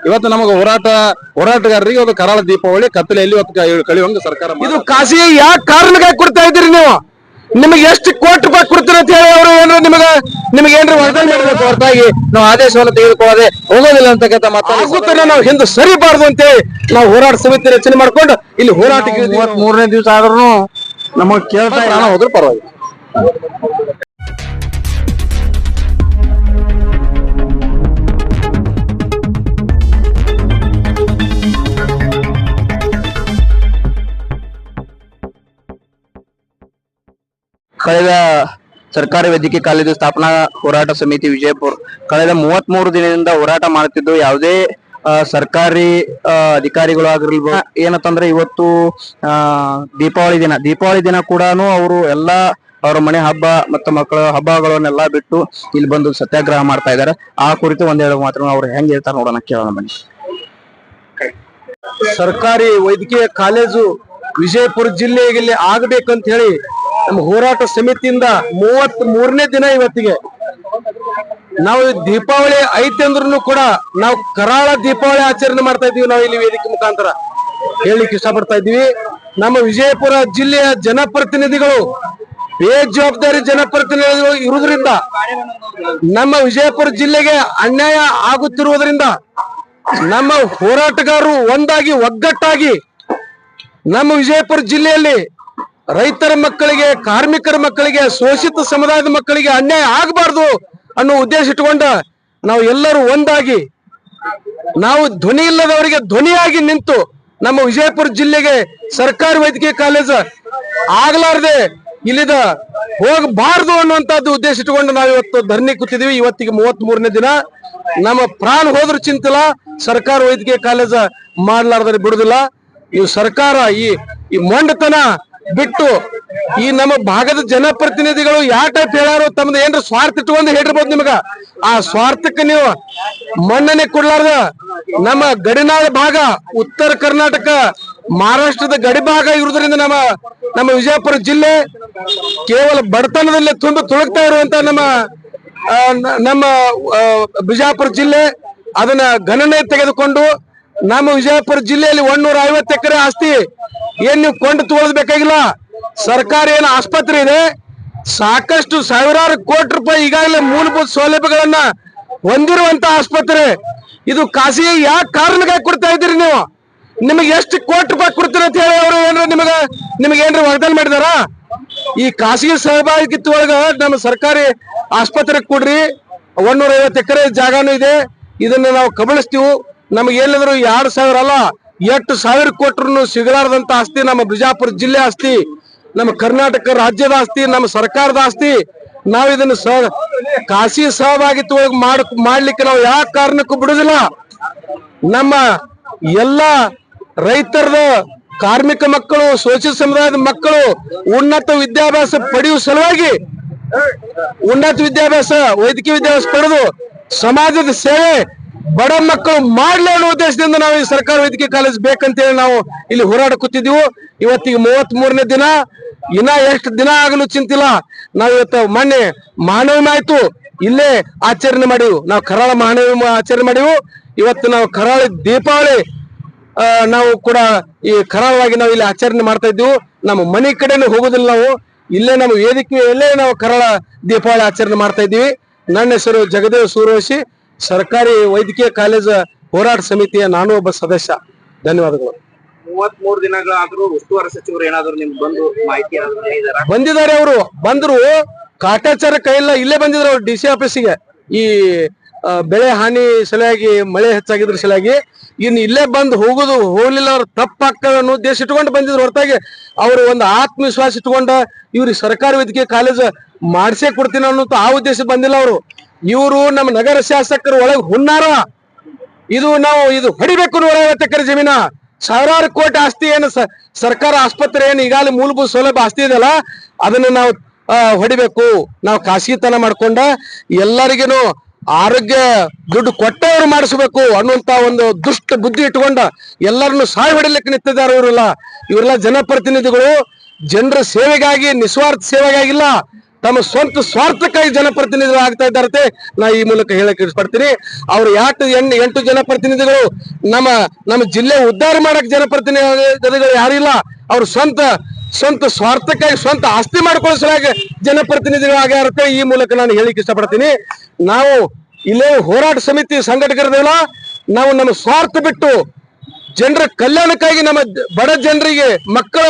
ಇವತ್ತು ನಮಗೆ ಹೋರಾಟ ಹೋರಾಟಗಾರರಿಗೆ ಒಂದು ಕರಾಳ ದೀಪಾವಳಿ ಕತ್ತಲೆಯಲ್ಲಿ ಇವತ್ತು ಕಳೆಯುವಂಗ ಸರ್ಕಾರ ಇದು ಖಾಸಗಿ ಯಾಕೆ ಕಾರಣಕ್ಕಾಗಿ ಕೊಡ್ತಾ ಇದ್ದೀರಿ ನೀವು? ನಿಮಗೆ ಎಷ್ಟು ಕೋಟಿ ರೂಪಾಯಿ ಕೊಡ್ತೀರ ಅಂತ ಹೇಳಿ ಅವರು ಏನ್ರ ನಿಮಗೆ ನಿಮಗೆ ಏನ್ರ ವರದಾನ ಮಾಡಬೇಕು ಹೊರತಾಗಿ? ನಾವು ಆದೇಶವನ್ನು ತೆಗೆದುಕೊಳ್ಳದೆ ಹೋಗೋದಿಲ್ಲ ಅಂತಕ್ಕಂಥ ಆಗುತ್ತಾನೆ ನಾವು ಹಿಂದೆ ಸರಿಬಾರ್ದು ಅಂತೇಳಿ ನಾವು ಹೋರಾಟ ಸಮಿತಿ ರಚನೆ ಮಾಡ್ಕೊಂಡು ಇಲ್ಲಿ ಹೋರಾಟಕ್ಕೆ ಮೂವತ್ತ್ ಮೂರನೇ ದಿವಸ ಆದ್ರೂ ನಮಗ್ ಕೇಳ್ತಾ ಹೋದ್ರು ಪರವಾಗಿಲ್ಲ. ಕಳೆದ ಸರ್ಕಾರಿ ವೈದ್ಯಕೀಯ ಕಾಲೇಜು ಸ್ಥಾಪನಾ ಹೋರಾಟ ಸಮಿತಿ ವಿಜಯಪುರ ಕಳೆದ ಮೂವತ್ತ್ ಮೂರು ದಿನದಿಂದ ಹೋರಾಟ ಮಾಡುತ್ತಿದ್ದು ಯಾವುದೇ ಸರ್ಕಾರಿ ಅಧಿಕಾರಿಗಳು ಆಗಿರ್ಬೋದು ಏನಂತಂದ್ರೆ ಇವತ್ತು ಆ ದೀಪಾವಳಿ ದಿನ. ದೀಪಾವಳಿ ದಿನ ಕೂಡ ಅವರು ಎಲ್ಲಾ ಅವರ ಮನೆ ಹಬ್ಬ ಮತ್ತು ಮಕ್ಕಳ ಹಬ್ಬಗಳನ್ನೆಲ್ಲ ಬಿಟ್ಟು ಇಲ್ಲಿ ಬಂದು ಸತ್ಯಾಗ್ರಹ ಮಾಡ್ತಾ ಇದ್ದಾರೆ. ಆ ಕುರಿತು ಒಂದೆರಡು ಮಾತ್ರ ಅವ್ರು ಹೆಂಗ್ ಹೇಳ್ತಾರೆ ನೋಡೋಣ ಕೇಳೋಣ ಬನ್ನಿ. ಸರ್ಕಾರಿ ವೈದ್ಯಕೀಯ ಕಾಲೇಜು ವಿಜಯಪುರ ಜಿಲ್ಲೆಯಲ್ಲಿ ಆಗ್ಬೇಕಂತ ಹೇಳಿ ನಮ್ಮ ಹೋರಾಟ ಸಮಿತಿಯಿಂದ ಮೂವತ್ತ್ ಮೂರನೇ ದಿನ ಇವತ್ತಿಗೆ. ನಾವು ದೀಪಾವಳಿ ಐತೆ ಅಂದ್ರೂ ಕೂಡ ನಾವು ಕರಾಳ ದೀಪಾವಳಿ ಆಚರಣೆ ಮಾಡ್ತಾ ಇದೀವಿ ನಾವು ಇಲ್ಲಿ ವೇದಿಕೆ ಮುಖಾಂತರ. ಹೇಳಲಿಕ್ಕೆ ಇಷ್ಟಪಡ್ತಾ ಇದ್ದೀವಿ. ನಮ್ಮ ವಿಜಯಪುರ ಜಿಲ್ಲೆಯ ಜನಪ್ರತಿನಿಧಿಗಳು, ಬೇಜವಾಬ್ದಾರಿ ಜನಪ್ರತಿನಿಧಿಗಳು ಇರುವುದರಿಂದ, ನಮ್ಮ ವಿಜಯಪುರ ಜಿಲ್ಲೆಗೆ ಅನ್ಯಾಯ ಆಗುತ್ತಿರುವುದರಿಂದ, ನಮ್ಮ ಹೋರಾಟಗಾರರು ಒಂದಾಗಿ ಒಗ್ಗಟ್ಟಾಗಿ ನಮ್ಮ ವಿಜಯಪುರ ಜಿಲ್ಲೆಯಲ್ಲಿ ರೈತರ ಮಕ್ಕಳಿಗೆ, ಕಾರ್ಮಿಕರ ಮಕ್ಕಳಿಗೆ, ಶೋಷಿತ ಸಮುದಾಯದ ಮಕ್ಕಳಿಗೆ ಅನ್ಯಾಯ ಆಗಬಾರ್ದು ಅನ್ನೋ ಉದ್ದೇಶ ಇಟ್ಟುಕೊಂಡ ನಾವು ಎಲ್ಲರೂ ಒಂದಾಗಿ, ನಾವು ಧ್ವನಿ ಇಲ್ಲದವರಿಗೆ ಧ್ವನಿಯಾಗಿ ನಿಂತು ನಮ್ಮ ವಿಜಯಪುರ ಜಿಲ್ಲೆಗೆ ಸರ್ಕಾರಿ ವೈದ್ಯಕೀಯ ಕಾಲೇಜು ಆಗ್ಲಾರ್ದೆ ಇಲ್ಲಿದ ಹೋಗಬಾರ್ದು ಅನ್ನುವಂತದ್ದು ಉದ್ದೇಶ ಇಟ್ಕೊಂಡು ನಾವು ಇವತ್ತು ಧರಣಿ ಕೂತಿದೀವಿ ಇವತ್ತಿಗೆ ಮೂವತ್ತ್ ಮೂರನೇ ದಿನ. ನಮ್ಮ ಪ್ರಾಣ ಹೋದ್ರ ಚಿಂತಿಲ್ಲ. ಸರ್ಕಾರ ವೈದ್ಯಕೀಯ ಕಾಲೇಜು ಮಾಡ್ಲಾರ್ದ್ರೆ ಬಿಡುದಿಲ್ಲ. ಇವು ಸರ್ಕಾರ ಈ ಈ ಮೊಂಡತನ ಬಿಟ್ಟು ಈ ನಮ್ಮ ಭಾಗದ ಜನಪ್ರತಿನಿಧಿಗಳು ಯಾವ ಟೈಪ್ ಹೇಳಾರು ತಮ್ದು ಏನ್ರ ಸ್ವಾರ್ಥ ಇಟ್ಟುಕೊಂಡು ಹೇಳಿರ್ಬೋದು ನಿಮಗ. ಆ ಸ್ವಾರ್ಥಕ್ಕೆ ನೀವು ಮಣ್ಣನೆ ಕೊಡ್ಲಾರ್ದ ನಮ್ಮ ಗಡಿನಾಡ ಭಾಗ, ಉತ್ತರ ಕರ್ನಾಟಕ, ಮಹಾರಾಷ್ಟ್ರದ ಗಡಿ ಭಾಗ ಇರುವುದರಿಂದ ನಮ್ಮ ನಮ್ಮ ವಿಜಯಪುರ ಜಿಲ್ಲೆ ಕೇವಲ ಬಡತನದಲ್ಲೇ ತುಂಬಿ ತುಳುಕ್ತಾ ಇರುವಂತ ನಮ್ಮ ನಮ್ಮ ಬಿಜಾಪುರ ಜಿಲ್ಲೆ ಅದನ್ನ ಗಣನೆ ತೆಗೆದುಕೊಂಡು ನಮ್ಮ ವಿಜಯಪುರ ಜಿಲ್ಲೆಯಲ್ಲಿ ಒಂದೂರ ಐವತ್ತು ಎಕರೆ ಆಸ್ತಿ ಏನ್ ನೀವು ಕೊಂಡು ತಗೊಳ್ಬೇಕಾಗಿಲ್ಲ ಸರ್ಕಾರ ಏನು ಆಸ್ಪತ್ರೆ ಇದೆ. ಸಾಕಷ್ಟು ಸಾವಿರಾರು ಕೋಟಿ ರೂಪಾಯಿ ಈಗಾಗಲೇ ಮೂಲಭೂತ ಸೌಲಭ್ಯಗಳನ್ನ ಹೊಂದಿರುವಂತ ಆಸ್ಪತ್ರೆ. ಇದು ಖಾಸಗಿ ಯಾವ ಕಾರಣಕ್ಕಾಗಿ ಕೊಡ್ತಾ ಇದ್ದೀರಿ ನೀವು? ನಿಮಗೆ ಎಷ್ಟು ಕೋಟಿ ರೂಪಾಯಿ ಕೊಡ್ತೀರ ಅಂತ ಹೇಳಿ ಅವರು ಏನ್ರ ನಿಮಗೆ ನಿಮಗೆ ಏನಾರ ವಾಗ್ದಾನ ಮಾಡಿದಾರ? ಈ ಖಾಸಗಿ ಸಹಭಾಗಿತ್ವ ಒಳಗ ನಮ್ಮ ಸರ್ಕಾರಿ ಆಸ್ಪತ್ರೆಗೆ ಕೊಡ್ರಿ. ಒಂದೂರ ಐವತ್ತು ಎಕರೆ ಜಾಗನೂ ಇದೆ. ಇದನ್ನ ನಾವು ಕಬಳಿಸ್ತೀವಿ. ನಮಗೆ ಎಲ್ಲಿದ್ರು ಎರಡು ಸಾವಿರ ಅಲ್ಲ ಎಂಟು ಸಾವಿರ ಕೊಟ್ಟರು ಸಿಗಲಾರದಂತ ಆಸ್ತಿ ನಮ್ಮ ಬಿಜಾಪುರ ಜಿಲ್ಲೆ ಆಸ್ತಿ, ನಮ್ಮ ಕರ್ನಾಟಕ ರಾಜ್ಯದ ಆಸ್ತಿ, ನಮ್ಮ ಸರ್ಕಾರದ ಆಸ್ತಿ. ನಾವು ಇದನ್ನು ಸಹ ಖಾಸಗಿ ಸಹಭಾಗಿತ್ವ ಮಾಡ, ಮಾಡ್ಲಿಕ್ಕೆ ನಾವು ಯಾವ ಕಾರಣಕ್ಕೂ ಬಿಡುದಿಲ್ಲ. ನಮ್ಮ ಎಲ್ಲ ರೈತರದ ಕಾರ್ಮಿಕ ಮಕ್ಕಳು ಶೋಷಿತ ಸಮುದಾಯದ ಮಕ್ಕಳು, ಉನ್ನತ ವಿದ್ಯಾಭ್ಯಾಸ ಪಡೆಯುವ ಸಲುವಾಗಿ, ಉನ್ನತ ವಿದ್ಯಾಭ್ಯಾಸ, ವೈದ್ಯಕೀಯ ವಿದ್ಯಾಭ್ಯಾಸ ಪಡೆದು, ಸಮಾಜದ ಸೇವೆ ಬಡ ಮಕ್ಕಳು ಮಾಡ್ಲಿ ಅನ್ನೋ ಉದ್ದೇಶದಿಂದ ನಾವು ಈ ಸರ್ಕಾರಿ ವೈದ್ಯಕೀಯ ಕಾಲೇಜ್ ಬೇಕಂತೇಳಿ ನಾವು ಇಲ್ಲಿ ಹೋರಾಟ ಇವತ್ತಿಗೆ ಮೂವತ್ತ್ ಮೂರನೇ ದಿನ. ಇನ್ನ ಎಷ್ಟು ದಿನ ಆಗಲು ಚಿಂತಿಲ್ಲ. ನಾವು ಇವತ್ತು ಮೊನ್ನೆ ಮಾನವಮಿ ಆಯ್ತು. ಇಲ್ಲೇ ಆಚರಣೆ ಮಾಡಿವು ನಾವು ಕರಾಳ ಮಾನವ ಆಚರಣೆ ಮಾಡಿವು ಇವತ್ತು ನಾವು ಕರಾಳ ದೀಪಾವಳಿ ನಾವು ಕೂಡ ಈ ಕರಾಳವಾಗಿ ನಾವು ಇಲ್ಲಿ ಆಚರಣೆ ಮಾಡ್ತಾ ಇದ್ದೀವಿ ನಮ್ಮ ಮನೆ ಕಡೆನೂ ಹೋಗೋದಿಲ್ಲ ನಾವು. ಇಲ್ಲೇ ನಮ್ಮ ವೇದಿಕೆಯಲ್ಲೇ ನಾವು ಕರಾಳ ದೀಪಾವಳಿ ಆಚರಣೆ ಮಾಡ್ತಾ ಇದ್ದೀವಿ. ನನ್ನ ಹೆಸರು ಜಗದೇವ್ ಸೂರ್ಯವಂಶಿ ಸರ್ಕಾರಿ ವೈದ್ಯಕೀಯ ಕಾಲೇಜು ಹೋರಾಟ ಸಮಿತಿಯ ನಾನು ಒಬ್ಬ ಸದಸ್ಯ. ಧನ್ಯವಾದಗಳು. ಮೂವತ್ ಮೂರ್ ದಿನಗಳಾದ್ರೂ ಉಸ್ತುವಾರಿ ಸಚಿವರು ಏನಾದ್ರು ನಿಮ್ಗೆ ಬಂದು ಮಾಹಿತಿ ಬಂದಿದ್ದಾರೆ ಅವರು. ಬಂದ್ರು. ಕಾಟಾಚಾರ ಕೈಲ್ಲ ಇಲ್ಲೇ ಬಂದಿದ್ರು ಅವ್ರು ಡಿ ಸಿ ಆಫೀಸಿಗೆ. ಈ ಬೆಳೆ ಹಾನಿ ಸಲುವಾಗಿ ಮಳೆ ಹೆಚ್ಚಾಗಿದ್ರ ಸಲುವಾಗಿ ಇನ್ನು ಇಲ್ಲೇ ಬಂದು ಹೋಗುದು ಹೋಗ್ಲಿಲ್ಲ ಅವ್ರ ತಪ್ಪಾಗ್ತದೆ ಅನ್ನೋ ಉದ್ದೇಶ ಇಟ್ಕೊಂಡು ಬಂದಿದ್ರು. ಹೊರತಾಗಿ ಅವರು ಒಂದು ಆತ್ಮವಿಶ್ವಾಸ ಇಟ್ಕೊಂಡ ಇವ್ರಿಗೆ ಸರ್ಕಾರಿ ವೈದ್ಯಕೀಯ ಕಾಲೇಜ್ ಮಾಡ್ಸೇ ಕೊಡ್ತೀನಿ ಅನ್ನೋ ಆ ಉದ್ದೇಶ ಬಂದಿಲ್ಲ ಅವರು. ಇವರು ನಮ್ಮ ನಗರ ಶಾಸಕರು ಒಳಗೆ ಹುನ್ನಾರ. ಇದು ನಾವು ಇದು ಹೊಡಿಬೇಕು ನೂರೈವತ್ತು ಎಕರೆ ಜಮೀನ. ಸಾವಿರಾರು ಕೋಟಿ ಆಸ್ತಿ ಏನು ಸರ್ಕಾರ ಆಸ್ಪತ್ರೆ ಏನು ಈಗಾಗಲೇ ಮೂಲಭೂತ ಸೌಲಭ್ಯ ಆಸ್ತಿ ಇದೆಯಲ್ಲ, ಅದನ್ನ ನಾವು ಹೊಡಿಬೇಕು. ನಾವು ಖಾಸಗಿತನ ಮಾಡ್ಕೊಂಡ ಎಲ್ಲರಿಗೇನು ಆರೋಗ್ಯ ದುಡ್ಡು ಕೊಟ್ಟವರು ಮಾಡಿಸ್ಬೇಕು ಅನ್ನುವಂತ ಒಂದು ದುಷ್ಟ ಬುದ್ಧಿ ಇಟ್ಕೊಂಡ ಎಲ್ಲರನ್ನು ಸಾಯ್ ಹೊಡಿಲಿಕ್ಕೆ ನಿಂತಿದ್ದಾರೆ ಇವರೆಲ್ಲ. ಇವರೆಲ್ಲ ಜನಪ್ರತಿನಿಧಿಗಳು, ಜನರ ಸೇವೆಗಾಗಿ, ನಿಸ್ವಾರ್ಥ ಸೇವೆಗಾಗಿಲ್ಲ, ತಮ್ಮ ಸ್ವಂತ ಸ್ವಾರ್ಥಕ್ಕಾಗಿ ಜನಪ್ರತಿನಿಧಿಗಳು ಆಗ್ತಾ ಇದ್ದಾರೆ ನಾ ಈ ಮೂಲಕ ಹೇಳಕ್ ಇಷ್ಟಪಡ್ತೀನಿ. ಅವ್ರು ಯಾಕೆ ಎಂಟು ಎಂಟು ಜನಪ್ರತಿನಿಧಿಗಳು, ನಮ್ಮ ನಮ್ಮ ಜಿಲ್ಲೆ ಉದ್ಧಾರ ಮಾಡಕ್ ಜನಪ್ರತಿನಿಧಿಗಳು ಯಾರಿಲ್ಲ ಅವ್ರ ಸ್ವಂತ ಸ್ವಂತ ಸ್ವಾರ್ಥಕ್ಕಾಗಿ, ಸ್ವಂತ ಆಸ್ತಿ ಮಾಡ್ಕೊಳ್ಳೋ ಸಲುವಾಗಿ ಜನಪ್ರತಿನಿಧಿಗಳು ಆಗ್ಯಾರತ್ತೆ ಈ ಮೂಲಕ ನಾನು ಹೇಳಿಕ್ ಇಷ್ಟಪಡ್ತೀನಿ. ನಾವು ಇಲ್ಲೇ ಹೋರಾಟ ಸಮಿತಿ ಸಂಘಟಕರದೇವಲ್ಲ ನಾವು ನಮ್ಮ ಸ್ವಾರ್ಥ ಬಿಟ್ಟು ಜನರ ಕಲ್ಯಾಣಕ್ಕಾಗಿ ನಮ್ಮ ಬಡ ಜನರಿಗೆ ಮಕ್ಕಳ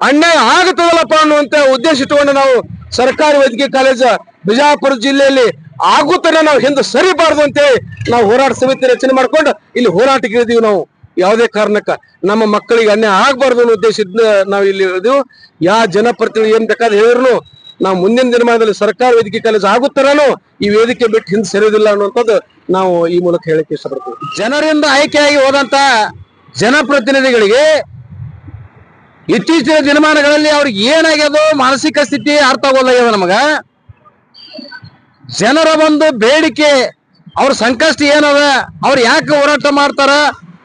ಅನ್ಯಾಯ ಆಗುತ್ತದಲ್ಲಪ್ಪ ಅನ್ನುವಂತ ಉದ್ದೇಶ ಇಟ್ಟುಕೊಂಡು ನಾವು ಸರ್ಕಾರಿ ವೈದ್ಯಕೀಯ ಕಾಲೇಜ ಬಿಜಾಪುರ ಜಿಲ್ಲೆಯಲ್ಲಿ ಆಗುತ್ತಲ್ಲ ನಾವು ಹಿಂದೆ ಸರಿಬಾರ್ದು ಅಂತೇಳಿ ನಾವು ಹೋರಾಟ ಸಮಿತಿ ರಚನೆ ಮಾಡ್ಕೊಂಡು ಇಲ್ಲಿ ಹೋರಾಟಕ್ಕೆ ಇದೀವಿ ನಾವು. ಯಾವುದೇ ಕಾರಣಕ್ಕ ನಮ್ಮ ಮಕ್ಕಳಿಗೆ ಅನ್ಯಾಯ ಆಗ್ಬಾರ್ದು ಅನ್ನೋ ಉದ್ದೇಶದಿಂದ ನಾವು ಇಲ್ಲಿ ಇರೋದು. ಯಾವ ಜನಪ್ರತಿನಿಧಿ ಏನ್ ಬೇಕಾದ್ರೆ ಹೇಳಿದ್ರು ನಾವು ಮುಂದಿನ ದಿನಮಾನದಲ್ಲಿ ಸರ್ಕಾರ ವೇದಿಕೆ ಕಾಲೇಜ್ ಆಗುತ್ತಾರೋ ಈ ವೇದಿಕೆ ಬಿಟ್ಟು ಹಿಂದೆ ಸರಿಯೋದಿಲ್ಲ ಅನ್ನುವಂಥದ್ದು ನಾವು ಈ ಮೂಲಕ ಹೇಳಕ್ಕೆ ಇಷ್ಟಪಡ್ತೀವಿ. ಜನರಿಂದ ಆಯ್ಕೆಯಾಗಿ ಹೋದಂತ ಜನಪ್ರತಿನಿಧಿಗಳಿಗೆ ಇತ್ತೀಚಿನ ದಿನಮಾನಗಳಲ್ಲಿ ಅವ್ರಿಗೆ ಏನಾಗ್ಯದೋ ಮಾನಸಿಕ ಸ್ಥಿತಿ ಅರ್ಥ ಆಗೋದಾಗ್ಯದ ನಮಗ. ಜನರ ಒಂದು ಬೇಡಿಕೆ, ಅವ್ರ ಸಂಕಷ್ಟ ಏನದ, ಅವ್ರು ಯಾಕೆ ಹೋರಾಟ ಮಾಡ್ತಾರ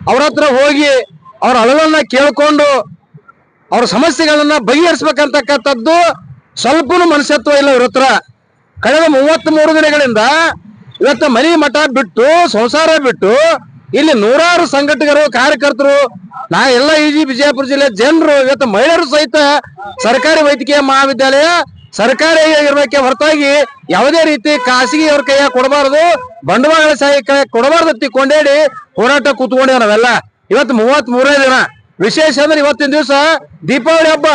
ಅವ್ರ ಹತ್ರ ಹೋಗಿ ಅವ್ರ ಅಳಲನ್ನ ಕೇಳ್ಕೊಂಡು ಅವ್ರ ಸಮಸ್ಯೆಗಳನ್ನ ಬಗೆಹರಿಸ್ಬೇಕಂತಕ್ಕಂಥದ್ದು ಸ್ವಲ್ಪನೂ ಮನಸ್ಸತ್ವ ಇಲ್ಲ ಅವ್ರ ಹತ್ರ. ಕಳೆದ ಮೂವತ್ತ್ ಮೂರು ದಿನಗಳಿಂದ ಇವತ್ತು ಮನಿ ಮಠ ಬಿಟ್ಟು, ಸಂಸಾರ ಬಿಟ್ಟು, ಇಲ್ಲಿ ನೂರಾರು ಸಂಘಟಕರು, ಕಾರ್ಯಕರ್ತರು, ನಾ ಎಲ್ಲ ಈಜಿ ಬಿಜಾಪುರ ಜಿಲ್ಲೆ ಜನರು, ಇವತ್ತು ಮಹಿಳೆಯರು ಸಹಿತ ಸರ್ಕಾರಿ ವೈದ್ಯಕೀಯ ಮಹಾವಿದ್ಯಾಲಯ, ಸರ್ಕಾರಿ ಇರಬೇಕೆ ಹೊರತಾಗಿ ಯಾವುದೇ ರೀತಿ ಖಾಸಗಿ ಅವ್ರ ಕೈಯಾಗ ಕೊಡಬಾರದು. ಬಂಡವಾಳ ಶಾಹಿ ಕೈ ಕೊಡಬಾರ್ದು ಅಂತ ಹೋರಾಟ ಕೂತ್ಕೊಂಡೇವ್ ನಾವೆಲ್ಲ. ಇವತ್ತು ಮೂವತ್ತ್ ಮೂರನೇ ದಿನ. ವಿಶೇಷ ಅಂದ್ರೆ ಇವತ್ತಿನ ದಿವಸ ದೀಪಾವಳಿ ಹಬ್ಬ.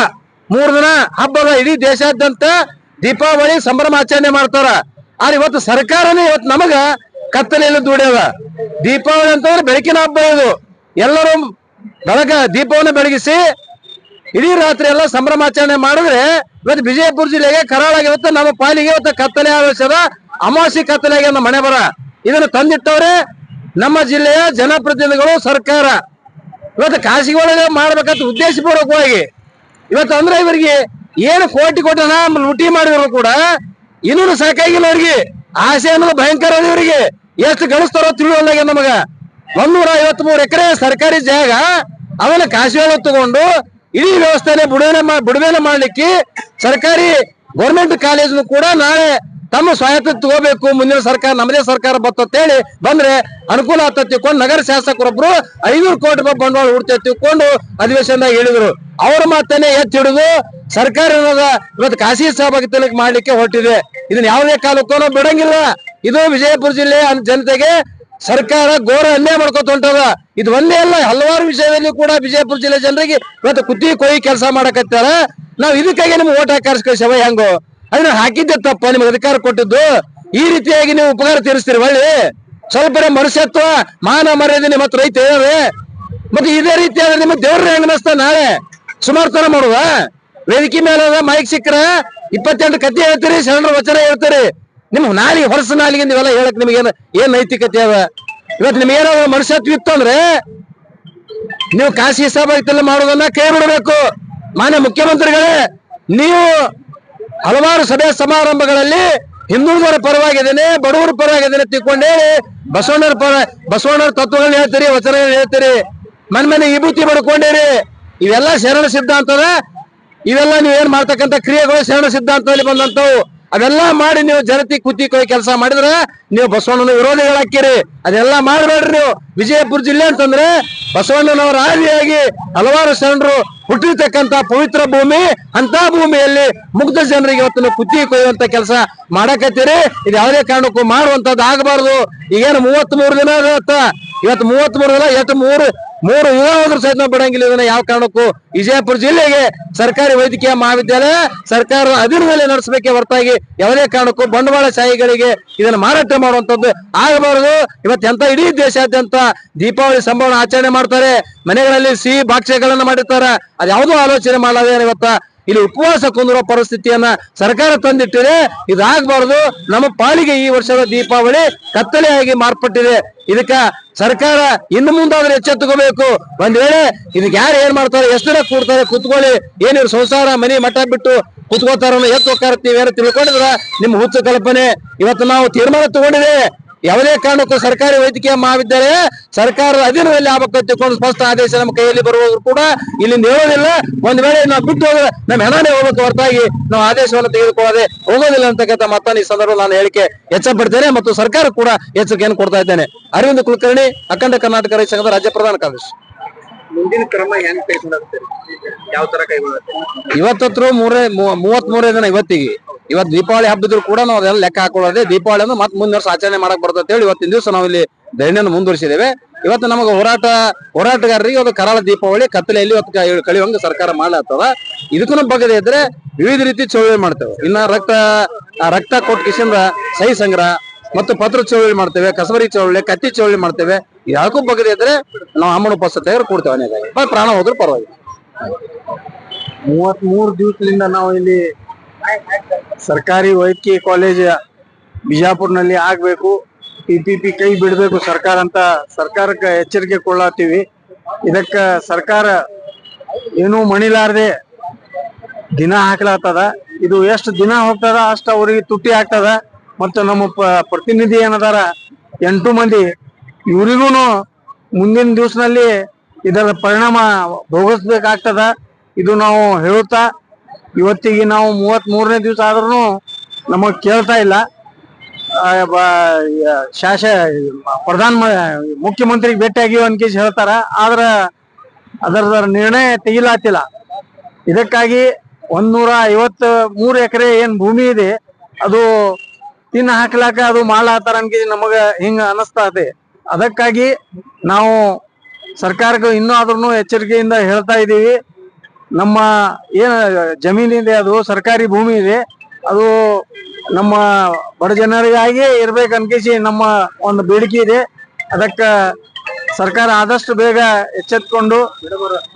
ಮೂರ್ ದಿನ ಹಬ್ಬದ ಇಡೀ ದೇಶಾದ್ಯಂತ ದೀಪಾವಳಿ ಸಂಭ್ರಮ ಆಚರಣೆ ಮಾಡ್ತಾರ. ಆದ್ರೆ ಇವತ್ತು ಸರ್ಕಾರನೇ ಇವತ್ತು ನಮಗ ಕತ್ತಲೆಯಲ್ಲಿ ದುಡಿಯದ ದೀಪಾವಳಿ ಅಂತಂದ್ರೆ ಬೆಳಕಿನ ಹಬ್ಬ ಇದು. ಎಲ್ಲರೂ ಬೆಳಕ ದೀಪವನ್ನು ಬೆಳಗಿಸಿ ಇಡೀ ರಾತ್ರಿ ಎಲ್ಲ ಸಂಭ್ರಮಾಚರಣೆ ಮಾಡಿದ್ರೆ ಇವತ್ತು ವಿಜಯಪುರ ಜಿಲ್ಲೆಗೆ ಕರಾಳ ಇವತ್ತು ನಮ್ಮ ಪಾಲಿಗೆ ಇವತ್ತು ಕತ್ತಲೆ ಆವೇಶದ ಅಮಾಸಿ ಕತ್ತಲೆಗೆ ನಮ್ಮ ಮನೆ ಬರ. ಇದನ್ನು ತಂದಿಟ್ಟವ್ರೆ ನಮ್ಮ ಜಿಲ್ಲೆಯ ಜನಪ್ರತಿನಿಧಿಗಳು ಸರ್ಕಾರ. ಇವತ್ತು ಖಾಸಗಿ ಒಳಗೆ ಮಾಡ್ಬೇಕಂತ ಉದ್ದೇಶಪೂರ್ವಕವಾಗಿ. ಇವತ್ತು ಅಂದ್ರೆ ಇವರಿಗೆ ಏನು ಕೋಟಿ ಕೋಟಿ ಹಣ ಲೂಟಿ ಮಾಡಿದ್ರು ಕೂಡ ಇನ್ನೂ ಸಾಕಾಗಿಲ್ಲ ಅವ್ರಿಗೆ. ಆಸೆ ಅನ್ನೋದು ಭಯಂಕರ ಇವರಿಗೆ. ಎಷ್ಟು ಗಳಿಸ್ತಾರೋ ತಿಳಿಯೋಲ್ಲಾಗ ನಮಗ. ಒಂದೂರ ಐವತ್ ಮೂರು ಎಕರೆ ಸರ್ಕಾರಿ ಜಾಗ ಅವನ್ನ ಒಳಗೆ ತಗೊಂಡು ಇಡೀ ವ್ಯವಸ್ಥೆನೆ ಮಾ, ಬಿಡುಗಡೆ ಮಾಡ್ಲಿಕ್ಕೆ ಸರ್ಕಾರಿ ಗೌರ್ಮೆಂಟ್ ಕಾಲೇಜ್ ಕೂಡ ನಾಳೆ ತಮ್ಮ ಸ್ವಾಯತ್ತ ತಗೋಬೇಕು. ಮುಂದಿನ ಸರ್ಕಾರ, ನಮ್ಮದೇ ಸರ್ಕಾರ ಬರ್ತೇಳಿ ಬಂದ್ರೆ ಅನುಕೂಲ ಆತ ತಿಳ್ಕೊಂಡು ನಗರ ಶಾಸಕರೊಬ್ರು ಐನೂರು ಕೋಟಿ ರೂಪಾಯಿ ಬಂಡವಾಳ ಹುಡ್ತೇವೆ ತಿಳ್ಕೊಂಡು ಅಧಿವೇಶನದಾಗ ಹೇಳಿದ್ರು. ಅವ್ರ ಮಾತನ್ನೇ ಎತ್ತಿ ಹಿಡಿದು ಸರ್ಕಾರ ಇವತ್ತು ಖಾಸಗಿ ಸಹಭಾಗಿತ್ವಕ್ಕೆ ಮಾಡ್ಲಿಕ್ಕೆ ಹೊರಟಿದೆ. ಇದನ್ನ ಯಾವುದೇ ಕಾಲಕ್ಕೂ ಬಿಡಂಗಿಲ್ಲ. ಇದು ವಿಜಯಪುರ ಜಿಲ್ಲೆಯ ಜನತೆಗೆ ಸರ್ಕಾರ ಘೋರ ಅನ್ಯಾಯ ಮಾಡ್ಕೊತ ಹೊಂಟದ. ಇದು ಒಂದೇ ಅಲ್ಲ, ಹಲವಾರು ವಿಷಯದಲ್ಲಿ ಕೂಡ ವಿಜಯಪುರ ಜಿಲ್ಲೆ ಜನರಿಗೆ ಇವತ್ತು ಕುತ್ತಿ ಕೊಯ್ ಕೆಲಸ ಮಾಡಕತ್ತಾರ. ನಾವ್ ಇದಕ್ಕಾಗಿ ನಿಮ್ಗೆ ಓಟ್ ಹಾಕಿ ಕಳ್ಸಿಕಳ್ಸವ ಹೆಂಗೋ ಅದನ್ನ ಹಾಕಿದ್ದೆ ತಪ್ಪ, ನಿಮ್ಗೆ ಅಧಿಕಾರ ಕೊಟ್ಟಿದ್ದು. ಈ ರೀತಿಯಾಗಿ ನೀವು ಉಪಕಾರ ತೀರಿಸ್ತೀರಿ, ಒಳ್ಳೆ? ಸ್ವಲ್ಪ ಮನುಷ್ಯತ್ವ, ಮಾನ ಮರ್ಯಾದೆ ನಿಮ್ಮ ಹತ್ರ ಐತೆ ಮತ್ತೆ ಇದೇ ರೀತಿ ಆದ್ರೆ ನಿಮ್ಮ ದೇವ್ರ ಹೆಂಗ್ ಅನಿಸ್ತಾ ನಾಳೆ? ಸುಮಾರು ತರ ಮಾಡುವ? ವೇದಿಕೆ ಮೇಲೆ ಮೈಕ್ ಸಿಕ್ಕರ. ಇಪ್ಪತ್ತೆಂಟು ಕತೆ ಹೇಳ್ತೀರಿ, ಶರಣರ ವಚನ ಹೇಳ್ತೀರಿ. ನಿಮ್ ನಾಲಿಗೆ ಹೊರಸ ನಾಲಿಗೆ ನೀವೆಲ್ಲ ಹೇಳಕ್ ನಿಮ್ಗೆ ಏನ್ ಏನ್ ನೈತಿಕತೆ ಅದ? ಇವತ್ತು ನಿಮ್ಗೆ ಏನೋ ಮನುಷ್ಯತ್ವ ಇತ್ತು ಅಂದ್ರೆ ನೀವು ಖಾಸಗಿ ಸಹಭಾಗಿತ್ವ ಮಾಡೋದನ್ನ ಕೈ ಬಿಡಬೇಕು ಮಾನ್ಯ ಮುಖ್ಯಮಂತ್ರಿಗಳೇ, ನೀವು ಹಲವಾರು ಸಭೆ ಸಮಾರಂಭಗಳಲ್ಲಿ ಹಿಂದುಳಿದವರ ಪರವಾಗಿದ್ದೇನೆ, ಬಡವರ ಪರವಾಗಿದ್ದೇನೆ ತಿಳ್ಕೊಂಡೇ ಬಸವಣ್ಣರ ಪರ ಬಸವಣ್ಣರ ತತ್ವಗಳನ್ನ ಹೇಳ್ತೀರಿ, ವಚನಗಳನ್ನ ಹೇಳ್ತೀರಿ ಮನ್ ಮನೆ ವಿಭೂತಿ ಪಡ್ಕೊಂಡಿರಿ ಇವೆಲ್ಲ ಶರಣ ಸಿದ್ಧಾಂತದ, ಇವೆಲ್ಲ ನೀವು ಏನ್ ಮಾಡ್ತಕ್ಕಂಥ ಕ್ರಿಯೆಗಳು ಶರಣ ಸಿದ್ಧಾಂತದಲ್ಲಿ ಬಂದಂತವು ಅವೆಲ್ಲ ಮಾಡಿ ನೀವು ಜನತಿ ಕುತ್ತಿ ಕೊಯ್ ಕೆಲಸ ಮಾಡಿದ್ರೆ ನೀವು ಬಸವಣ್ಣನ ವಿರೋಧಿಗಳಾಕಿರಿ ಅದೆಲ್ಲ ಮಾಡಬೇಡ್ರಿ ನೀವು. ವಿಜಯಪುರ ಜಿಲ್ಲೆ ಅಂತಂದ್ರೆ ಬಸವಣ್ಣನವರ ಆದಿಯಾಗಿ ಹಲವಾರು ಶರಣರು ಹುಟ್ಟಿರ್ತಕ್ಕಂತ ಪವಿತ್ರ ಭೂಮಿ ಅಂತ ಭೂಮಿಯಲ್ಲಿ ಮುಗ್ಧ ಜನರಿಗೆ ಇವತ್ತು ಕುತ್ತಿ ಕೊಯ್ಯುವಂತ ಕೆಲಸ ಮಾಡಕತ್ತೀರಿ. ಇದು ಯಾವುದೇ ಕಾರಣಕ್ಕೂ ಮಾಡುವಂತದ್ದು ಆಗಬಾರ್ದು. ಈಗೇನು ಮೂವತ್ತ್ ಮೂರು ದಿನ ಇವತ್ತು ಮೂವತ್ತ್ ಮೂರು ದಿನ, ಎಷ್ಟು ಮೂರು ಮೂರು ಯುವ ಸಹಿತ ಬಿಡಂಗಿಲ್ಲ ಇದನ್ನ ಯಾವ ಕಾರಣಕ್ಕೂ. ವಿಜಯಪುರ ಜಿಲ್ಲೆಗೆ ಸರ್ಕಾರಿ ವೈದ್ಯಕೀಯ ಮಹಾವಿದ್ಯಾಲಯ ಸರ್ಕಾರದ ಅಧೀನದಲ್ಲಿ ನಡೆಸಬೇಕೆ ಹೊರತಾಗಿ ಯಾವುದೇ ಕಾರಣಕ್ಕೂ ಬಂಡವಾಳ ಶಾಹಿಗಳಿಗೆ ಇದನ್ನ ಮಾರಾಟ ಮಾಡುವಂತದ್ದು ಆಗಬಾರದು. ಇವತ್ತು ಎಂತ ಇಡೀ ದೇಶಾದ್ಯಂತ ದೀಪಾವಳಿ ಸಂಭ್ರಮ ಆಚರಣೆ ಮಾಡ್ತಾರೆ. ಮನೆಗಳಲ್ಲಿ ಸಿಹಿ ಭಕ್ಷ್ಯಗಳನ್ನ ಮಾಡಿರ್ತಾರೆ. ಅದ್ಯಾವುದೂ ಆಲೋಚನೆ ಮಾಡಲಾದೆ ಇವತ್ತ. ಇಲ್ಲಿ ಉಪವಾಸ ಕುಂದಿರೋ ಪರಿಸ್ಥಿತಿಯನ್ನ ಸರ್ಕಾರ ತಂದಿಟ್ಟಿದೆ. ಇದಾಗಬಾರದು. ನಮ್ಮ ಪಾಲಿಗೆ ಈ ವರ್ಷದ ದೀಪಾವಳಿ ಕತ್ತಲೆಯಾಗಿ ಮಾರ್ಪಟ್ಟಿದೆ. ಇದಕ್ಕ ಸರ್ಕಾರ ಇನ್ನು ಮುಂದಾದ್ರೆ ಎಚ್ಚೆತ್ತುಕೋಬೇಕು. ಒಂದ್ ವೇಳೆ ಇದಕ್ಕೆ ಯಾರು ಏನ್ ಮಾಡ್ತಾರೆ, ಎಷ್ಟು ದಿನ ಕೂಡ್ತಾರೆ, ಕುತ್ಕೊಳ್ಳಿ. ಏನಿವ್ರು ಸಂಸಾರ, ಮನೆ ಮಠ ಬಿಟ್ಟು ಕುತ್ಕೋತಾರ ಎತ್ತು ಹೋಗ್ತಾರ ನೀವೇನು ತಿಳ್ಕೊಂಡಿದ್ರ? ನಿಮ್ಮ ಹುಚ್ಚು ಕಲ್ಪನೆ. ಇವತ್ತು ನಾವು ತೀರ್ಮಾನ ತಗೊಂಡಿದೆ. ಯಾವುದೇ ಕಾರಣಕ್ಕೂ ಸರ್ಕಾರಿ ವೈದ್ಯಕೀಯ ಮಹಾವಿದ್ಯಾಲಯ ಸರ್ಕಾರದ ಅಧೀನದಲ್ಲಿ ಆಗಬೇಕು ತಿಳ್ಕೊಂಡು ಸ್ಪಷ್ಟ ಆದೇಶ ನಮ್ಮ ಕೈಯಲ್ಲಿ ಬರುವವರು ಕೂಡ ಇಲ್ಲಿಂದ ಹೇಳೋದಿಲ್ಲ ಒಂದ್ ವೇಳೆ ನಾವು ಬಿಟ್ಟು ಹೋದ್ರೆ ನಮ್ಮ ಹೆಣನೇ ಹೋಗಬೇಕು ಹೊರತಾಗಿ ನಾವು ಆದೇಶವನ್ನು ತೆಗೆದುಕೊಳ್ಳದೆ ಹೋಗೋದಿಲ್ಲ ಅಂತಕ್ಕಂಥ ಮತ್ತೊಂದು ಈ ಸಂದರ್ಭ ನಾನು ಹೇಳಿಕೆ ಎಚ್ಚಪಡ್ತೇನೆ ಮತ್ತು ಸರ್ಕಾರ ಕೂಡ ಎಚ್ಚರಿಕೆಯನ್ನು ಕೊಡ್ತಾ ಇದ್ದೇನೆ. ಅರವಿಂದ್ ಕುಲಕರ್ಣಿ ಅಖಂಡ ಕರ್ನಾಟಕ ರೈತ ಸಂಘದ ರಾಜ್ಯ ಪ್ರಧಾನ ಕಾರ್ಯದರ್ಶಿ. ಮುಂದಿನ ಕ್ರಮ ಹೆಂಗ್ ಯಾವ ತರ ಕೈಗೊಳ್ಳುತ್ತೆ? ಇವತ್ತತ್ರ ಮೂರೇ ಮೂವತ್ ಮೂರೇ ದಿನ ಇವತ್ತಿಗೆ. ಇವತ್ತು ದೀಪಾವಳಿ ಹಬ್ಬದ್ರು ಕೂಡ ನಾವು ಅದೆಲ್ಲ ಲೆಕ್ಕ ಹಾಕೊಳ್ಳೋದೇ. ದೀಪಾವಳಿ ಅಂದ್ರೆ ಮತ್ತೆ ಮುಂದಿನ ವರ್ಷ ಆಚರಣೆ ಮಾಡಕ್ ಬರ್ತದೆ ಹೇಳಿ ಇವತ್ತಿನ ದಿವಸ ನಾವು ಇಲ್ಲಿ ಧರಣಿಯನ್ನು ಮುಂದುವರಿಸಿದ್ದೇವೆ. ಇವತ್ತು ನಮಗೆ ಹೋರಾಟ, ಹೋರಾಟಗಾರರಿಗೆ ಒಂದು ಕರಾಳ ದೀಪಾವಳಿ ಕತ್ತಲೆಯಲ್ಲಿ ಇವತ್ತು ಕಳಿಯುವಂಗೆ ಸರ್ಕಾರ ಮಾಡ್ಲಾಗ್ತದ. ಇದಕ್ಕೂ ಬಗ್ಗದೆ ಇದ್ರೆ ವಿವಿಧ ರೀತಿ ಚಳುವಳಿ ಮಾಡ್ತೇವೆ. ಇನ್ನ ರಕ್ತ ರಕ್ತ ಕೊಟ್ಟು ಕಿಶಿಂದ ಸಹಿ ಸಂಗ್ರಹ ಮತ್ತು ಪತ್ರ ಚಳುವಳಿ ಮಾಡ್ತೇವೆ, ಕಸಬರಿ ಚಳುವಳಿ, ಕತ್ತಿ ಚಳುವಳಿ ಮಾಡ್ತೇವೆ. ಯಾಕೂ ಬಗ್ಗದೆ ಇದ್ರೆ ನಾವು ಅಮ್ಮನ ಉಪಸ್ಥಿತಿ ಕೊಡ್ತೇವೆ ಅನೇಕ. ಪ್ರಾಣ ಹೋದ್ರು ಪರವಾಗಿಲ್ಲ. ಮೂವತ್ ಮೂರು ದಿವಸದಿಂದ ನಾವು ಇಲ್ಲಿ ಸರ್ಕಾರಿ ವೈದ್ಯಕೀಯ ಕಾಲೇಜ್ ಬಿಜಾಪುರ್ನಲ್ಲಿ ಆಗ್ಬೇಕು. ಪಿಪಿಪಿ ಕೈ ಬಿಡಬೇಕು ಸರ್ಕಾರ ಅಂತ ಸರ್ಕಾರಕ್ಕೆ ಎಚ್ಚರಿಕೆ ಕೊಳ್ಳತ್ತೀವಿ ಇದಕ್ಕ ಸರ್ಕಾರ ಏನೂ ಮಣಿಲಾರದೆ ದಿನ ಹಾಕ್ಲಾತದ ಇದು ಎಷ್ಟು ದಿನ ಹೋಗ್ತದ ಅಷ್ಟು ಅವರಿಗೆ ತುಟ್ಟಿ ಆಗ್ತದ. ಮತ್ತು ನಮ್ಮ ಪ್ರತಿನಿಧಿ ಏನದಾರ ಎಂಟು ಮಂದಿ ಇವರಿಗೂ ಮುಂದಿನ ದಿವಸನಲ್ಲಿ ಇದರ ಪರಿಣಾಮ ಭೋಗಿಸ್ಬೇಕಾಗ್ತದ. ಇದು ನಾವು ಹೇಳುತ್ತಾ ಇವತ್ತಿಗೆ ನಾವು ಮೂವತ್ತ್ ಮೂರನೇ ದಿವಸ ಆದ್ರೂ ನಮಗ್ ಕೇಳ್ತಾ ಇಲ್ಲ. ಶಾಸ ಪ್ರಧಾನ ಮುಖ್ಯಮಂತ್ರಿಗೆ ಆಗಿವ ಅನ್ಕೇಶ್ ಹೇಳ್ತಾರ. ಆದ್ರ ಅದರ ನಿರ್ಣಯ ತೆಗಿಲಾತಿಲ್ಲ. ಇದಕ್ಕಾಗಿ ಒಂದ್ನೂರ ಐವತ್ ಮೂರು ಎಕರೆ ಏನ್ ಭೂಮಿ ಇದೆ, ಅದು ತಿನ್ನ ಹಾಕ್ಲಾಕ ಅದು ಮಾಡ್ಲಾತಾರ ಅನ್ಕೇಶ್ ನಮಗ ಹಿಂಗ ಅನಸ್ತಾತೆ ಅದಕ್ಕಾಗಿ ನಾವು ಸರ್ಕಾರಕ್ಕೆ ಇನ್ನೂ ಆದ್ರೂ ಎಚ್ಚರಿಕೆಯಿಂದ ಹೇಳ್ತಾ ಇದ್ದೀವಿ ನಮ್ಮ ಏನ್ ಜಮೀನಿದೆ, ಅದು ಸರ್ಕಾರಿ ಭೂಮಿ ಇದೆ. ಅದು ನಮ್ಮ ಬಡ ಜನರಿಗಾಗಿ ಇರ್ಬೇಕು ಅನ್ಕೇಸಿ ನಮ್ಮ ಒಂದು ಬೇಡಿಕೆ ಇದೆ. ಅದಕ್ಕ ಸರ್ಕಾರ ಆದಷ್ಟು ಬೇಗ ಎಚ್ಚೆತ್ಕೊಂಡು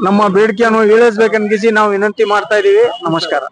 ನಮ್ಮ ಬೇಡಿಕೆಯನ್ನು ಈಡೇರಿಸ್ಬೇಕನ್ಕಿಸಿ ನಾವು ವಿನಂತಿ ಮಾಡ್ತಾ ಇದೀವಿ ನಮಸ್ಕಾರ.